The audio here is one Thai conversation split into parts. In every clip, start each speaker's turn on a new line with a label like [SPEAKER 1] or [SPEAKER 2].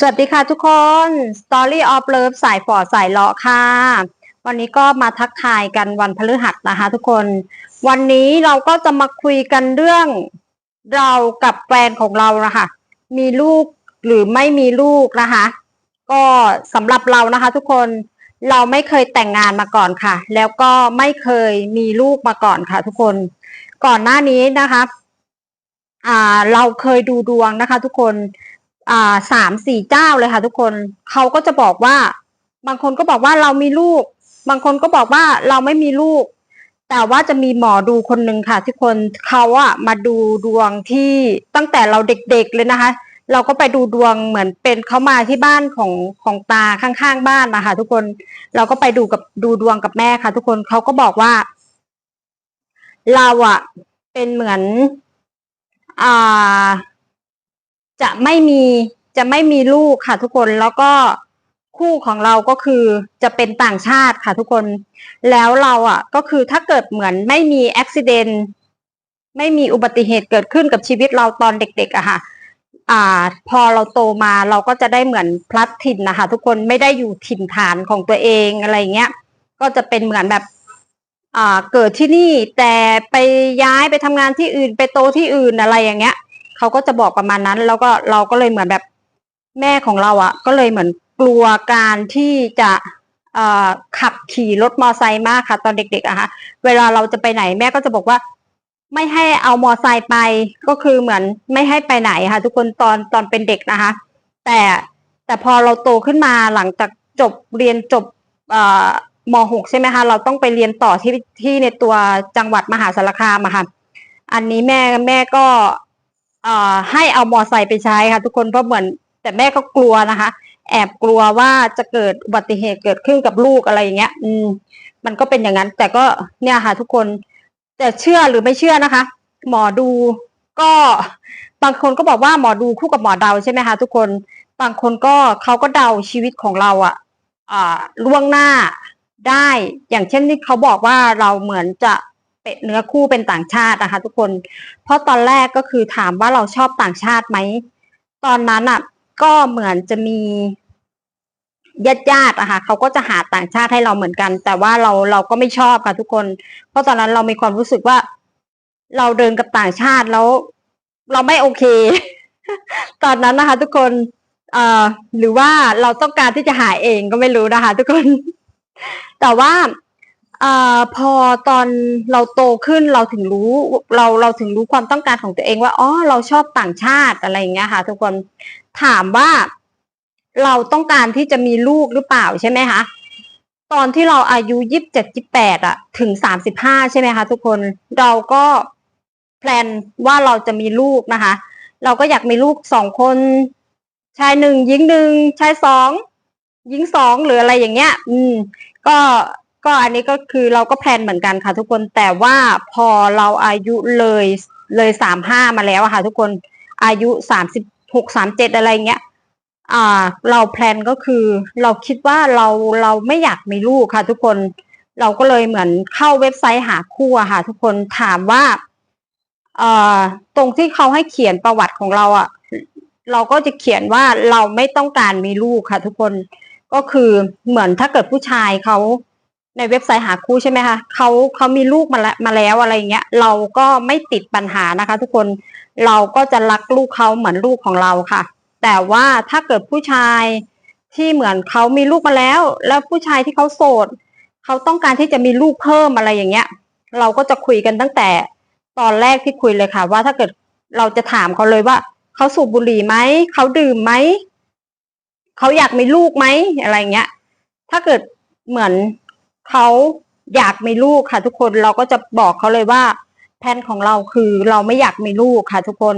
[SPEAKER 1] สวัสดีค่ะทุกคน Story of Love สายฝอสายเลาะค่ะ วันนี้ก็มาทักทายกันวันพฤหัสนะคะทุกคน วันนี้เราก็จะมาคุยกันเรื่องเรากับแฟนของเรานะคะมีลูกหรือไม่มีลูกนะคะ ก็สำหรับเรานะคะทุกคนเราไม่เคยแต่งงานมาก่อนค่ะ แล้วก็ไม่เคยมีลูกมาก่อนค่ะ ทุกคน ก่อนหน้านี้นะคะ อ่า เราเคยดูดวงนะคะ ทุกคน อ่าสามสี่เจ้าเลยค่ะ ทุกคนเขาก็จะบอกว่า บางคนก็บอกว่าเรามีลูก บางคนก็บอกว่าเราไม่มีลูก แต่ว่าจะมีหมอดูคนหนึ่งค่ะ ทุกคนเขาอะมาดูดวงที่ตั้งแต่เราเด็กๆเลยนะคะ เราก็ไปดูดวงเหมือนเป็นเขามาที่บ้านของของตาข้างๆบ้านนะคะทุกคนเราก็ไปดูกับดูดวงกับแม่ค่ะ ทุกคนเขาก็บอกว่า เราอะเป็นเหมือน อ่า จะไม่มีจะไม่มีลูกค่ะทุกคนแล้วก็คู่ของเราก็คือจะเป็นต่างชาติค่ะทุกคน แล้วเราอะก็คือถ้าเกิดเหมือนไม่มีอุบิเหตุไม่มีอุบัติเหตุเกิดขึ้นกับชีวิตเราตอนเด็กๆอะค่ะอ่า พอเราโตมาเราก็จะได้เหมือนพลัดถิ่นนะคะทุกคนไม่ได้อยู่ถิ่นฐานของตัวเองอะไรเงี้ย ก็จะเป็นเหมือนแบบอ่าเกิดที่นี่แต่ไปย้ายไปทำงานที่อื่นไปโตที่อื่นอะไรอย่างเงี้ย เขาก็จะบอกประมาณนั้น แล้วก็เราก็เลยเหมือนแบบแม่ของเราอะ่ะ ก็เลยเหมือนกลัวการที่จะขับขี่รถมอไซค์มากค่ะ ตอนเด็กๆอะค่ะเวลาเราจะไปไหนแม่ก็จะบอกว่า ไม่ให้เอามอไซค์ไปก็คือเหมือนไม่ให้ไปไหนค่ะ ทุกคนตอนตอนเป็นเด็กนะคะ แต่แต่พอเราโตขึ้นมาหลังจากจบเรียนจบม .6 ใช่ไหมคะเราต้องไปเรียนต่อที่ที่ในตัวจังหวัดมหาสารคามอะค่ะ อันนี้แม่แม่ก็ ให้เอามอไซค์ไปใช้ค่ะ ทุกคนเพราะเหมือน แต่แม่ก็กลัวนะคะ แอบกลัวว่าจะเกิดอุบัติเหตุเกิดขึ้นกับลูกอะไรอย่างเงี้ย อืม มันก็เป็นอย่างนั้น แต่ก็เนี่ยค่ะ ทุกคนแต่เชื่อหรือไม่เชื่อนะคะ หมอดูก็บางคนก็บอกว่าหมอดูคู่กับหมอเดาใช่ไหมคะทุกคนบางคนก็เขาก็เดาชีวิตของเราอะ่ะอ่าล่วงหน้าได้อย่างเช่นที่เขาบอกว่าเราเหมือนจะ เป็ดเนื้อคู่เป็นต่างชาตินะคะ ทุกคน เพราะตอนแรกก็คือถามว่าเราชอบต่างชาติไหม ตอนนั้นอะ ก็เหมือนจะมีญาติญาติอะค่ะเขาก็จะหาต่างชาติให้เราเหมือนกัน แต่ว่าเราเราก็ไม่ชอบค่ะทุกคน เพราะตอนนั้นเรามีความรู้สึกว่า เราเดินกับต่างชาติแล้ว เราไม่โอเค ตอนนั้นนะคะ ทุกคนเอ่อหรือว่าเราต้องการที่จะหาเองก็ไม่รู้นะคะ ทุกคน แต่ว่า อ่าพอตอนเราโตขึ้นเราถึงรู้เราเราถึงรู้ความต้องการของตัวเองว่าอ๋อเราชอบต่างชาติอะไรอย่างเงี้ยค่ะ ทุกคนถามว่าเราต้องการที่จะมีลูกหรือเปล่าใช่ไหมคะตอนที่เราอายุยี่สิบเจ็ดยี่แปดอะถึงสามสิบห้าใช่ไหมคะทุกคนเราก็แพลนว่าเราจะมีลูกนะคะ เราก็อยากมีลูกสองคนชายหนึ่งหญิงหนึ่งชายสองหญิงสองหรืออะไรอย่างเงี้ย อืม ก็ ก็อันนี้ก็คือเราก็แพลนเหมือนกันค่ะ ทุกคนแต่ว่าพอเราอายุเลยเลยสามห้ามาแล้วค่ะ ทุกคนอายุสามสิบหกสามเจ็ดอะไรเงี้ยอ่า เราแพลนก็คือ เราคิดว่าเราเราไม่อยากมีลูกค่ะ ทุกคนเราก็เลยเหมือนเข้าเว็บไซต์หาคู่อะค่ะ ทุกคนถามว่าเอ่อตรงที่เขาให้เขียนประวัติของเราอะเราก็จะเขียนว่าเราไม่ต้องการมีลูกค่ะ ทุกคนก็คือเหมือนถ้าเกิดผู้ชายเขา ในเว็บไซต์หาคู่ใช่ไหมคะเขาเขามีลูกมาแล้วมาแล้วอะไรเงี้ย เราก็ไม่ติดปัญหานะคะ ทุกคนเราก็จะรักลูกเขาเหมือนลูกของเราค่ะ แต่ว่าถ้าเกิดผู้ชายที่เหมือนเขามีลูกมาแล้ว แล้วผู้ชายที่เขาโสดเขาต้องการที่จะมีลูกเพิ่มอะไรอย่างเงี้ย เราก็จะคุยกันตั้งแต่ตอนแรกที่คุยเลยค่ะ ว่าถ้าเกิดเราจะถามเขาเลยว่าเขาสูบบุหรี่ไหมเขาดื่มไหมเขาอยากมีลูกไหมอะไรเงี้ย ถ้าเกิดเหมือน เขาอยากมีลูกค่ะ ทุกคนเราก็จะบอกเขาเลยว่า แผนของเราคือเราไม่อยากมีลูกค่ะ ทุกคน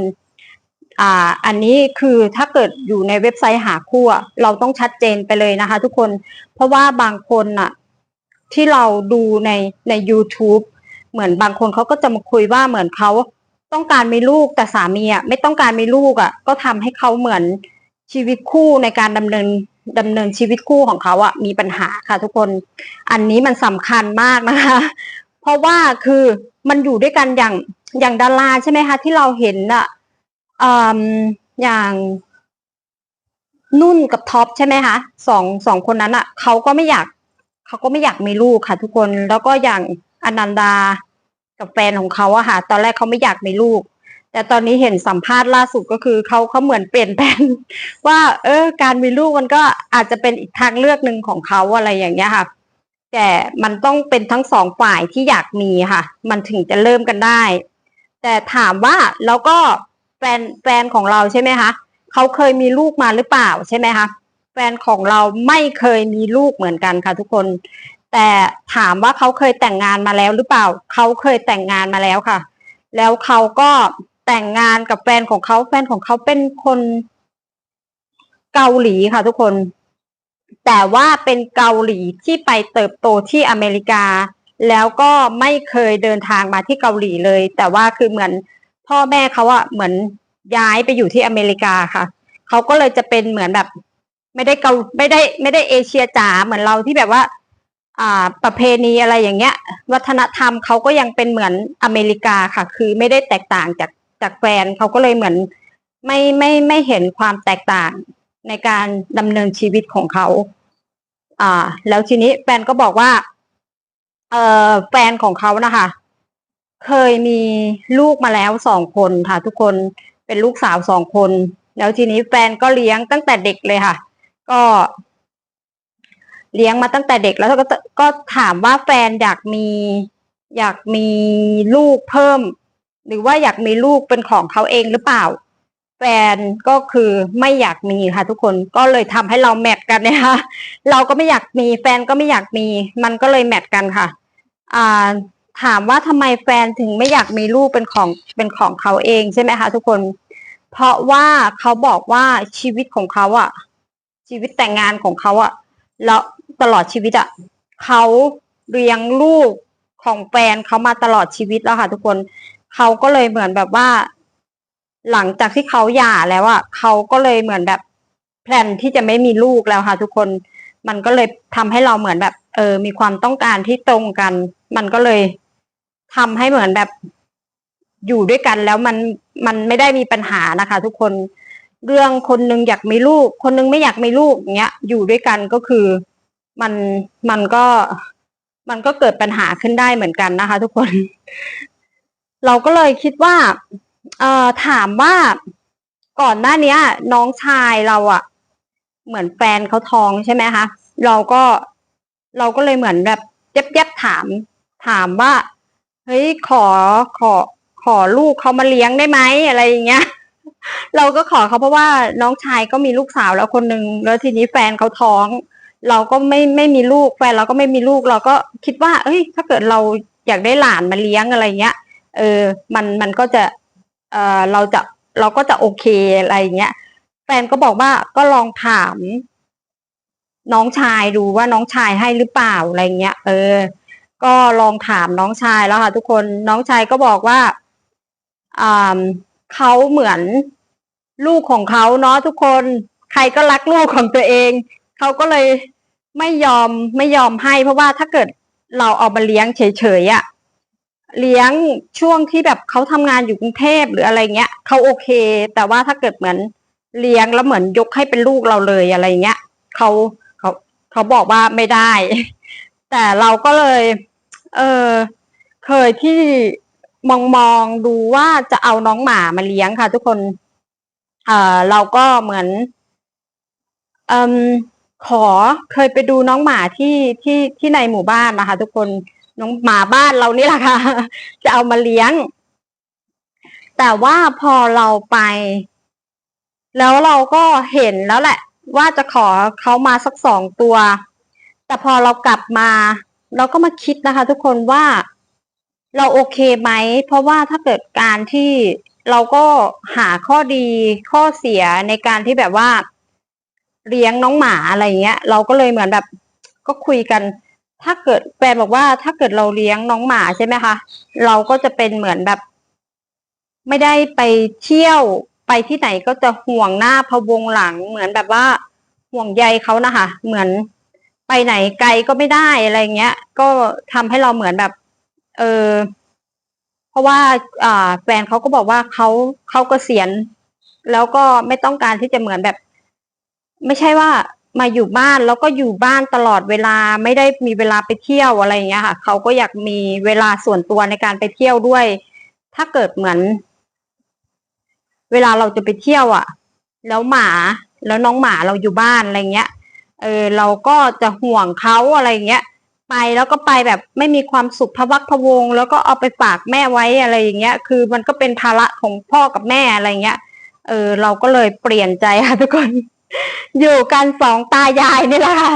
[SPEAKER 1] อ่าอันนี้คือถ้าเกิดอยู่ในเว็บไซต์หาคู่เราต้องชัดเจนไปเลยนะคะ ทุกคนเพราะว่าบางคนอะ ที่เราดูในใน YouTube เหมือนบางคนเขาก็จะมาคุยว่าเหมือนเขาต้องการมีลูกแต่สามีอะไม่ต้องการมีลูกอะ ก็ทำให้เขาเหมือน ชีวิตคู่ในการดำเนินดำเนินชีวิตคู่ของเขาอะมีปัญหาค่ะ ทุกคน อันนี้มันสำคัญมากนะคะ เพราะว่าคือมันอยู่ด้วยกันอย่างอย่างดาราใช่ไหมคะ ที่เราเห็นอะอย่างนุ่นกับท็อปใช่ไหมคะสองสองคนนั้นอะ่ะเขาก็ไม่อยากเขาก็ไม่อยากมีลูกค่ะ ทุกคนแล้วก็อย่างอนันดากับแฟนของเขาอะค่ะ ตอนแรกเขาไม่อยากมีลูก แต่ตอนนี้เห็นสัมภาษณ์ล่าสุดก็คือเขาเขาเหมือนเปลี่ยนแปลงว่า เออ การมีลูกมันก็อาจจะเป็นอีกทางเลือกหนึ่งของเขาอะไรอย่างเงี้ยค่ะ แต่มันต้องเป็นทั้งสองฝ่ายที่อยากมีค่ะ มันถึงจะเริ่มกันได้ แต่ถามว่าแล้วก็แฟนแฟนของเราใช่ไหมคะเขาเคยมีลูกมาหรือเปล่าใช่ไหมคะแฟนของเราไม่เคยมีลูกเหมือนกันค่ะ ทุกคน แต่ถามว่าเขาเคยแต่งงานมาแล้วหรือเปล่าเขาเคยแต่งงานมาแล้วค่ะ แล้วเขาก็ แต่งงานกับแฟนของเขาแฟนของเขาเป็นคนเกาหลีค่ะทุกคน แต่ว่าเป็นเกาหลีที่ไปเติบโตที่อเมริกา แล้วก็ไม่เคยเดินทางมาที่เกาหลีเลย แต่ว่าคือเหมือนพ่อแม่เขาอะเหมือนย้ายไปอยู่ที่อเมริกาค่ะเขาก็เลยจะเป็นเหมือนแบบ ไม่ได้เกาไม่ได้ไม่ได้เอเชียจ๋าเหมือนเราที่แบบว่า อ่า ประเพณีอะไรอย่างเงี้ย วัฒนธรรมเขาก็ยังเป็นเหมือนอเมริกาค่ะ คือไม่ได้แตกต่างจาก จากแฟนเขาก็เลยเหมือนไม่ไม่ไม่เห็นความแตกต่างในการดำเนินชีวิตของเขา อ่า แล้วทีนี้แฟนก็บอกว่า เออแฟนของเขานะคะ เคยมีลูกมาแล้วสองคนค่ะ ทุกคนเป็นลูกสาวสองคน แล้วทีนี้แฟนก็เลี้ยงตั้งแต่เด็กเลยค่ะ ก็เลี้ยงมาตั้งแต่เด็กแล้วก็ก็ถามว่าแฟนอยากมี อยากมีลูกเพิ่ม หรือว่าอยากมีลูกเป็นของเขาเองหรือเปล่า แฟนก็คือไม่อยากมีค่ะทุกคนก็เลยทำให้เราแมทกันนี่ยค่ะเราก็ไม่อยากมีแฟนก็ไม่อยากมี มันก็เลยแมทกันค่ะ อ่าถามว่าทำไมแฟนถึงไม่อยากมีลูกเป็นของเป็นของเขาเองใช่ไหมคะทุกคน เพราะว่าเขาบอกว่าชีวิตของเขาอะชีวิตแต่งงานของเขาอะแล้วตลอดชีวิตอะเขาเลี้ยงลูกของแฟนเขามาตลอดชีวิตแล้วค่ะทุกคน เขาก็เลยเหมือนแบบว่า หลังจากที่เขาหย่าแล้วอะเขาก็เลยเหมือนแบบแพลนที่จะไม่มีลูกแล้วค่ะ ทุกคนมันก็เลยทำให้เราเหมือนแบบ เออ มีความต้องการที่ตรงกัน มันก็เลยทำให้เหมือนแบบอยู่ด้วยกันแล้วมันมันไม่ได้มีปัญหานะคะ ทุกคนเรื่องคนนึงอยากมีลูก คนนึงไม่อยากมีลูกเงี้ยอยู่ด้วยกันก็คือมันมันก็มันก็เกิดปัญหาขึ้นได้เหมือนกันนะคะ ทุกคน เราก็เลยคิดว่า เอ่อถามว่าก่อนหน้านี้น้องชายเราอะเหมือนแฟนเขาท้องใช่ไหมคะเราก็เราก็เลยเหมือนแบบเย็บเย็บถาม ถามว่าเฮ้ยขอขอขอลูกเขามาเลี้ยงได้ไหมอะไรอย่างเงี้ย เราก็ขอเขาเพราะว่าน้องชายก็มีลูกสาวแล้วคนหนึ่งแล้วทีนี้แฟนเขาท้อง เราก็ไม่ไม่มีลูกแฟนเราก็ไม่มีลูกเราก็คิดว่า เอ้ย ถ้าเกิดเราอยากได้หลานมาเลี้ยงอะไรเงี้ย เออ มันมันก็จะเออเราจะเราก็จะโอเคอะไรเงี้ยแฟนก็บอกว่าก็ลองถาม น้องชายดูว่าน้องชายให้หรือเปล่าอะไรเงี้ยเออ ก็ลองถามน้องชายแล้วค่ะ ทุกคนน้องชายก็บอกว่าอ่าเขาเหมือนลูกของเขาเนาะทุกคน ใครก็รักลูกของตัวเองเขาก็เลยไม่ยอมไม่ยอมให้ เพราะว่าถ้าเกิดเราเอามาเลี้ยงเฉยๆอะ่ะ เลี้ยงช่วงที่แบบเขาทำงานอยู่กรุงเทพหรืออะไรเงี้ยเขาโอเค แต่ว่าถ้าเกิดเหมือนเลี้ยงแล้วเหมือนยกให้เป็นลูกเราเลยอะไรเงี้ยเขาเขาเขาบอกว่าไม่ได้ แต่เราก็เลย เออเคยที่มองมองดูว่าจะเอาน้องหมามาเลี้ยงค่ะ ทุกคน เออเราก็เหมือนเออขอเคยไปดูน้องหมาที่ที่ที่ในหมู่บ้านนะคะ ทุกคน น้องหมาบ้านเรานี่แหละค่ะ จะเอามาเลี้ยง แต่ว่าพอเราไป แล้วเราก็เห็นแล้วแหละ ว่าจะขอเขามาสักสองตัว แต่พอเรากลับมา เราก็มาคิดนะคะ ทุกคนว่าเราโอเคไหม เพราะว่าถ้าเกิดการที่เราก็หาข้อดีข้อเสียในการที่แบบว่า เลี้ยงน้องหมาอะไรเงี้ย เราก็เลยเหมือนแบบก็คุยกัน ถ้าเกิดแฟนบอกว่าถ้าเกิดเราเลี้ยงน้องหมาใช่ไหมคะ เราก็จะเป็นเหมือนแบบ ไม่ได้ไปเที่ยวไปที่ไหนก็จะห่วงหน้าพะวงหลัง เหมือนแบบว่าห่วงใยเขานะคะ เหมือนไปไหนไกลก็ไม่ได้อะไรเงี้ย ก็ทำให้เราเหมือนแบบ เออเพราะว่าอ่าแฟนเขาก็บอกว่าเขาเขาก็เสียนแล้วก็ไม่ต้องการที่จะเหมือนแบบ ไม่ใช่ว่า มาอยู่บ้านแล้วก็อยู่บ้านตลอดเวลาไม่ได้มีเวลาไปเที่ยวอะไรอย่างเงี้ยค่ะเขาก็อยากมีเวลาส่วนตัวในการไปเที่ยวด้วย ถ้าเกิดเหมือน เวลาเราจะไปเที่ยวอะ แล้วหมาแล้วน้องหมาเราอยู่บ้านอะไรเงี้ย เออเราก็จะห่วงเขาอะไรเงี้ย ไปแล้วก็ไปแบบไม่มีความสุขพะวักพะวง แล้วก็เอาไปฝากแม่ไว้อะไรอย่างเงี้ย คือมันก็เป็นภาระของพ่อกับแม่อะไรเงี้ย เออเราก็เลยเปลี่ยนใจค่ะทุกคน อยู่กันสองตายายนี่แหละค่ะ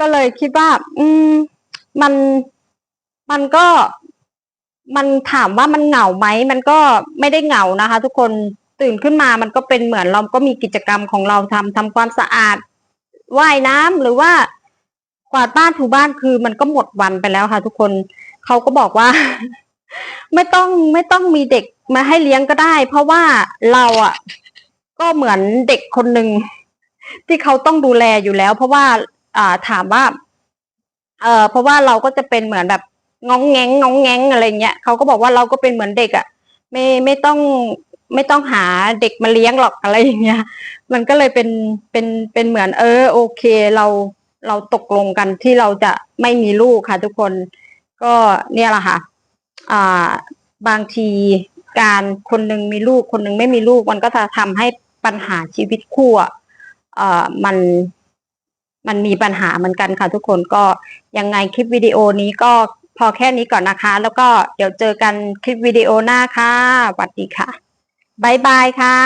[SPEAKER 1] ก็เลยคิดว่า อืม มันมันก็ มันถามว่ามันเหงาไหมมันก็ไม่ได้เหงานะคะ ทุกคนตื่นขึ้นมามันก็เป็นเหมือนเราก็มีกิจกรรมของเราทำทำความสะอาดว่ายน้ำหรือว่ากวาดบ้านถูบ้านคือมันก็หมดวันไปแล้วค่ะ ทุกคนเขาก็บอกว่า ไม่ต้องไม่ต้องมีเด็กมาให้เลี้ยงก็ได้ เพราะว่าเราอะ ก็เหมือนเด็กคนหนึ่ง ที่เขาต้องดูแลอยู่แล้ว เพราะว่าอ่าถามว่า เออเพราะว่าเราก็จะเป็นเหมือนแบบงองแงงงองแงงอะไรเงี้ยเขาก็บอกว่าเราก็เป็นเหมือนเด็กอะ่ะ ไม่ไม่ต้องไม่ต้องหาเด็กมาเลี้ยงหรอกอะไรอย่างเงี้ย มันก็เลยเป็นเป็นเป็นเหมือน เออ โอเค เราเราตกลงกันที่เราจะไม่มีลูกค่ะ ทุกคน ก็เนี่ยแหละค่ะ อ่า บางทีการคนหนึ่งมีลูกคนหนึ่งไม่มีลูกมันก็จะทำให้ปัญหาชีวิตคู่อะ เอ่อมันมันมีปัญหาเหมือนกันค่ะทุกคนก็ยังไงคลิปวิดีโอนี้ก็พอแค่นี้ก่อนนะคะ แล้วก็เดี๋ยวเจอกันคลิปวิดีโอหน้าค่ะสวัสดีค่ะบายบายค่ะ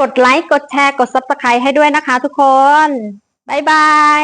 [SPEAKER 1] กดไลค์ กดแชร์ กด subscribe ให้ด้วยนะคะทุกคนบายบาย